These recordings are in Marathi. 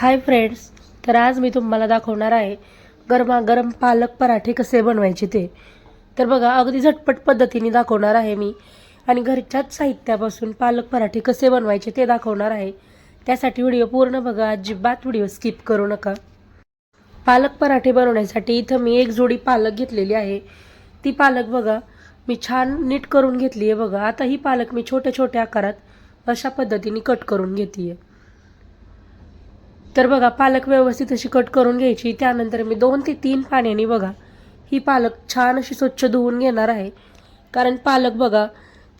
हाय फ्रेंड्स तर आज मी तुम्हाला दाखवणार आहे गरमागरम पालक पराठे कसे बनवायचे ते. तर बघा अगदी झटपट पद्धतीने दाखवणार आहे मी. आणि घरच्याच साहित्यापासून पालक पराठे कसे बनवायचे ते दाखवणार आहे. त्यासाठी व्हिडिओ पूर्ण बघा अजिबात व्हिडिओ स्किप करू नका. पालक पराठे बनवण्यासाठी इथं मी एक जोडी पालक घेतलेली आहे. ती पालक बघा मी छान नीट करून घेतली आहे बघा. आता ही पालक मी छोट्या छोट्या आकारात अशा पद्धतीने कट करून घेते आहे तर बघा पालक व्यवस्थित अशी कट करून घ्यायची. त्यानंतर मी दोन ते तीन पाण्याने बघा ही पालक छान अशी स्वच्छ धुवून घेणार आहे. कारण पालक बघा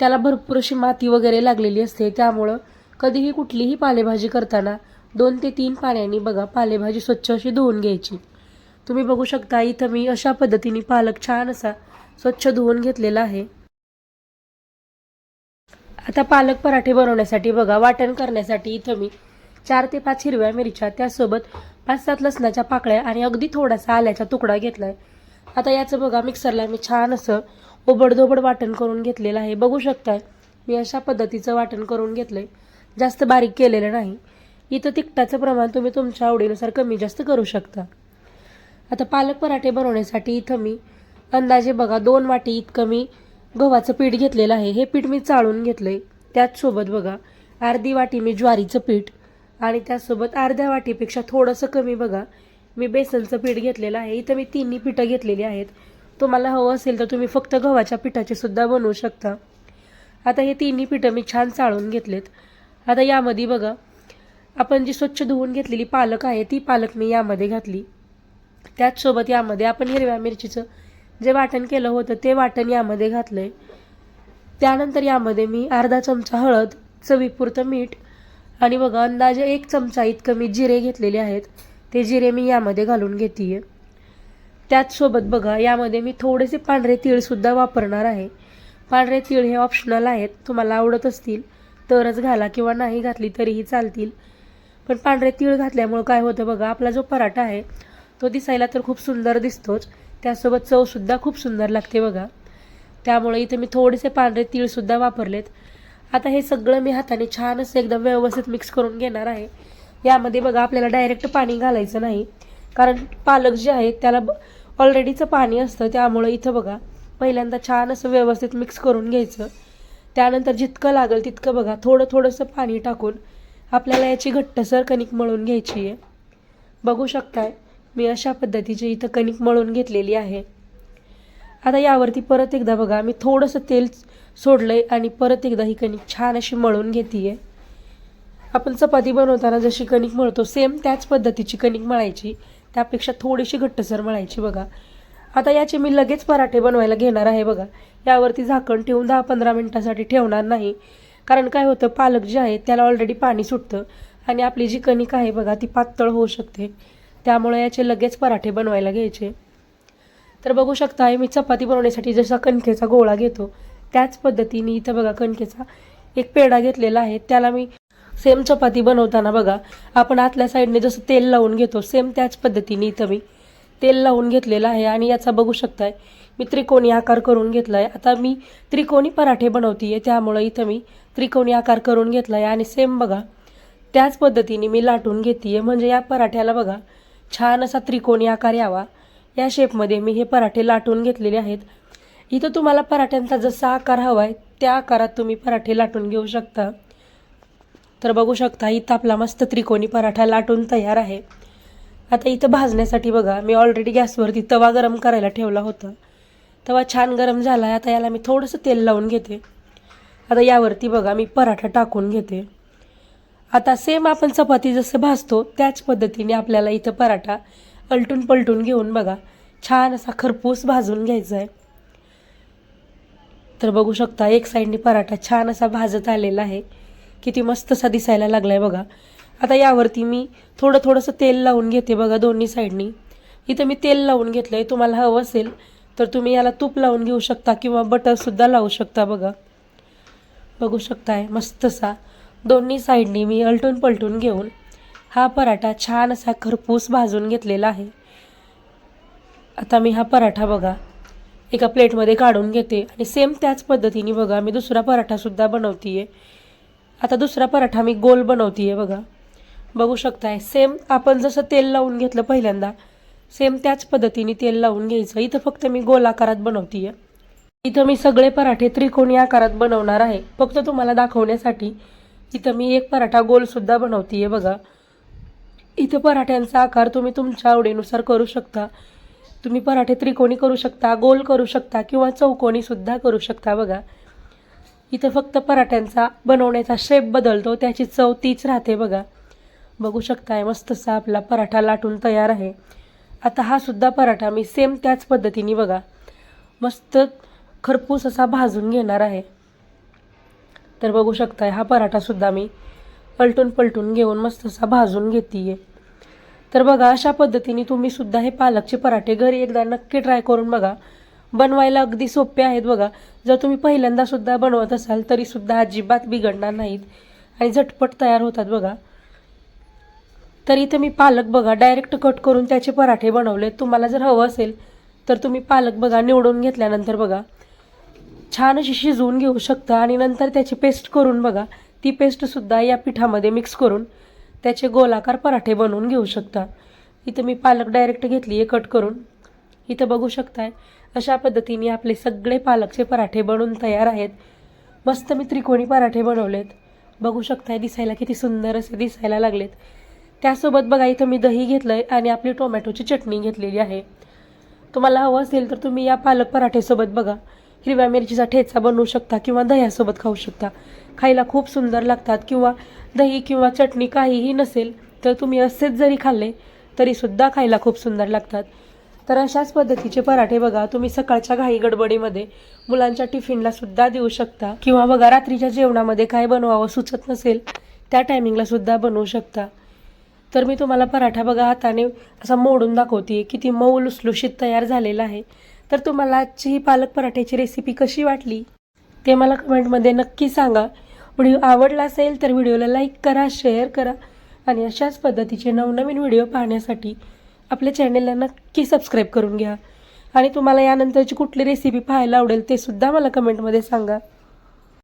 त्याला भरपूर अशी माती वगैरे लागलेली असते. त्यामुळं कधीही कुठलीही पालेभाजी करताना दोन ते तीन पाण्याने बघा पालेभाजी स्वच्छ अशी धुवून घ्यायची. तुम्ही बघू शकता इथं मी अशा पद्धतीने पालक छान असा स्वच्छ धुवून घेतलेला आहे. आता पालक पराठे बनवण्यासाठी बघा वाटण करण्यासाठी इथं मी चार ते पाच हिरव्या मिरच्या त्यासोबत पाच सात लसणाच्या पाकळ्या आणि अगदी थोडासा आल्याचा तुकडा घेतलाय. आता याचं बघा मिक्सरला मी छान असं ओबडधोबड वाटण करून घेतलेलं आहे. बघू शकताय मी अशा पद्धतीचं वाटण करून घेतलंय. जास्त बारीक केलेलं नाही. इथं तिखटाचं प्रमाण तुम्ही तुमच्या आवडीनुसार कमी जास्त करू शकता. आता पालक पराठे बनवण्यासाठी इथं मी अंदाजे बघा दोन वाटी इतकं मी गव्हाचं पीठ घेतलेलं आहे. हे पीठ मी चाळून घेतलंय. त्याचसोबत बघा अर्धी वाटी मी ज्वारीचं पीठ आणि त्याचसोबत अर्ध्या वाटीपेक्षा थोडंसं कमी बघा. मी बेसनचं पीठ घेतलेलं आहे. इथं मी तिन्ही पिठं घेतलेली आहेत. तुम्हाला हवं असेल तर तुम्ही फक्त गव्हाच्या पिठाचे सुद्धा बनवू शकता. आता हे तिन्ही पिठं मी छान चाळून घेतलेत. आता यामध्ये बघा आपण जी स्वच्छ धुवून घेतलेली पालक आहे ती पालक मी यामध्ये घातली. त्याचसोबत यामध्ये आपण हिरव्या मिरचीचं जे वाटण केलं होतं ते वाटण यामध्ये घातलं आहे त्यानंतर यामध्ये मी अर्धा चमचा हळद चवीपुरतं मीठ आणि बघा अंदाजे एक चमचा इतकं मी जिरे घेतलेले आहेत. ते जिरे मी यामध्ये घालून घेते आहे त्याचसोबत बघा यामध्ये मी थोडेसे पांढरे तीळसुद्धा वापरणार आहे. पांढरे तीळ हे ऑप्शनल आहेत. तुम्हाला आवडत असतील तरच घाला किंवा नाही घातली तरीही चालतील. पण पांढरे तीळ घातल्यामुळं काय होतं बघा आपला जो पराठा आहे तो दिसायला तर खूप सुंदर दिसतोच. त्यासोबत चवसुद्धा खूप सुंदर लागते बघा. त्यामुळे इथे मी थोडेसे पांढरे तीळसुद्धा वापरलेत. आता हे सगळं मी हाताने छान असं एकदम व्यवस्थित मिक्स करून घेणार आहे. यामध्ये बघा आपल्याला डायरेक्ट पाणी घालायचं नाही. कारण पालक जे आहे त्याला ऑलरेडीचं पाणी असतं त्यामुळं इथं बघा पहिल्यांदा छान असं व्यवस्थित मिक्स करून घ्यायचं. त्यानंतर जितकं लागेल तितकं बघा थोडं थोडंसं पाणी टाकून आपल्याला याची घट्टसर कणिक मळून घ्यायची आहे. बघू शकताय मी अशा पद्धतीची इथं कणिक मळून घेतलेली आहे. आता यावरती परत एकदा बघा मी थोडंसं तेल सोडलं आहे आणि परत एकदा ही कणिक छान अशी मळून घेते आहे आपण चपाती बनवताना जशी कणिक मळतो सेम त्याच पद्धतीची कणिक मळायची. त्यापेक्षा थोडीशी घट्टसर मळायची बघा. आता याचे मी लगेच पराठे बनवायला घेणार आहे बघा. यावरती झाकण ठेवून दहा पंधरा मिनटासाठी ठेवणार नाही. कारण काय होतं पालक जे आहे त्याला ऑलरेडी पाणी सुटतं. आणि आपली जी कणिक आहे बघा ती पातळ होऊ शकते. त्यामुळे याचे लगेच पराठे बनवायला घ्यायचे. तर बघू शकता मी चपाती बनवण्यासाठी जसा कणकेचा गोळा घेतो त्याच पद्धतीने इथं बघा कणकेचा एक पेढा घेतलेला आहे. त्याला मी सेम चपाती बनवताना बघा आपण आतल्या साईडने जसं तेल लावून घेतो सेम त्याच पद्धतीने इथं मी तेल लावून घेतलेलं आहे. आणि याचा बघू शकताय मी त्रिकोणी आकार करून घेतला आहे आता मी त्रिकोणी पराठे बनवते त्यामुळं इथं मी त्रिकोणी आकार करून घेतला आहे आणि सेम बघा त्याच पद्धतीने मी लाटून घेते म्हणजे या पराठ्याला बघा छान असा त्रिकोणी आकार यावा. या शेपमध्ये मी हे पराठे लाटून घेतलेले आहेत. इथं तुम्हाला पराठ्यांचा जसा आकार हवा आहे त्या आकारात तुम्ही पराठे लाटून घेऊ शकता. तर बघू शकता इथं आपला मस्त त्रिकोणी पराठा लाटून तयार आहे. आता इथं भाजण्यासाठी बघा मी ऑलरेडी गॅसवरती तवा गरम करायला ठेवला होता. तवा छान गरम झाला आहे आता याला मी थोडंसं तेल लावून घेते. आता यावरती बघा मी पराठा टाकून घेते. आता सेम आपण चपाती जसं भाजतो त्याच पद्धतीने आपल्याला इथं पराठा अलटून पलटून घेऊन बघा छान असा खरपूस भाजून घ्यायचा आहे तर बघू शकता एक साईडने पराठा छान असा भाजत आलेला आहे. किती मस्त असा दिसायला लागला आहे बघा. आता यावरती मी थोडं थोडंसं तेल लावून घेते बघा दोन्ही साईडनी इथं मी तेल लावून घेतलं आहे तुम्हाला हवं असेल तर तुम्ही याला तूप लावून घेऊ शकता किंवा बटरसुद्धा लावू शकता बघा. बघू शकताय मस्तसा दोन्ही साईडनी मी अलटून पलटून घेऊन हा पराठा छान असा खरपूस भाजून घेतलेला आहे. आता मी हा पराठा बघा. एका प्लेटमध्ये काढून घेते. आणि सेम त्याच पद्धतीने बघा मी दुसरा पराठासुद्धा बनवते आहे आता दुसरा पराठा मी गोल बनवते आहे बघा. बघू शकताय सेम आपण जसं तेल लावून घेतलं पहिल्यांदा सेम त्याच पद्धतीने तेल लावून घ्यायचं. इथं फक्त मी गोल आकारात बनवतीये. इथं मी सगळे पराठे त्रिकोणी आकारात बनवणार आहे. फक्त तुम्हाला दाखवण्यासाठी इथं मी एक पराठा गोलसुद्धा बनवतीये बघा. इथं पराठ्यांचा आकार तुम्ही तुमच्या आवडीनुसार करू शकता. तुम्ही पराठे त्रिकोणी करू शकता गोल करू शकता किंवा चौकोनीसुद्धा करू शकता बघा. इथं फक्त पराठ्यांचा बनवण्याचा शेप बदलतो त्याची चव तीच राहते बघा. बघू शकताय मस्तसा आपला पराठा लाटून तयार आहे. आता हा सुद्धा पराठा मी सेम त्याच पद्धतीने बघा. मस्त खरपूस असा भाजून घेणार आहे. तर बघू शकताय हा पराठासुद्धा मी पलटून पलटून घेऊन मस्त असा भाजून घेते आहे तर बघा अशा पद्धतीने तुम्ही सुद्धा हे पालकचे पराठे घरी एकदा नक्की ट्राय करून बघा. बनवायला अगदी सोपे आहेत बघा. जर तुम्ही पहिल्यांदा सुद्धा बनवत असाल तरी सुद्धा अजिबात बिघडणार नाहीत आणि झटपट तयार होतात बघा. तर इथे मी पालक बघा डायरेक्ट कट करून त्याचे पराठे बनवले. तुम्हाला जर हवं असेल तर तुम्ही पालक बघा निवडून घेतल्यानंतर बघा. छान अशी शिजवून घेऊ शकता आणि नंतर त्याची पेस्ट करून बघा. ती पेस्टसुद्धा या पिठामध्ये मिक्स करून. त्याचे गोलाकार पराठे बनवून घेऊ शकता. इथं मी पालक डायरेक्ट घेतली आहे कट करून. इथं बघू शकताय अशा पद्धतीने आपले सगळे पालकचे पराठे बनवून तयार आहेत. मस्त मी त्रिकोणी पराठे बनवलेत. बघू शकताय दिसायला किती सुंदर असे दिसायला लागलेत. त्यासोबत बघा इथं मी दही घेतलं आहे आणि आपली टोमॅटोची चटणी घेतलेली आहे. तुम्हाला हवं असेल तर तुम्ही या पालक पराठेसोबत बघा. हिरव्या मिरचीचा ठेचा बनवू शकता किंवा दह्यासोबत खाऊ शकता. खायला खूप सुंदर लागतात किंवा दही किंवा चटणी काहीही नसेल तर तुम्ही असेच जरी खाल्ले तरीसुद्धा खायला खूप सुंदर लागतात. तर अशाच पद्धतीचे पराठे बघा. तुम्ही सकाळच्या घाई गडबडीमध्ये मुलांच्या टिफिनला सुद्धा देऊ शकता किंवा बघा रात्रीच्या जेवणामध्ये काय बनवावं सुचत नसेल त्या टायमिंगला सुद्धा बनवू शकता. तर मी तुम्हाला पराठा बघा हाताने असा मोडून दाखवते किती मऊ लुसलुशीत तयार झालेला आहे. तर तुम्हाला आजची ही पालक पराठ्याची रेसिपी कशी वाटली? ते मला कमेंटमध्ये नक्की सांगा. व्हिडिओ आवडला असेल तर व्हिडिओला लाईक करा शेअर करा आणि अशाच पद्धतीचे नवनवीन व्हिडिओ पाहण्यासाठी आपल्या चॅनेलला नक्की सबस्क्राईब करून घ्या. आणि तुम्हाला यानंतरची कुठली रेसिपी पाहायला आवडेल ते सुद्धा मला कमेंटमध्ये सांगा.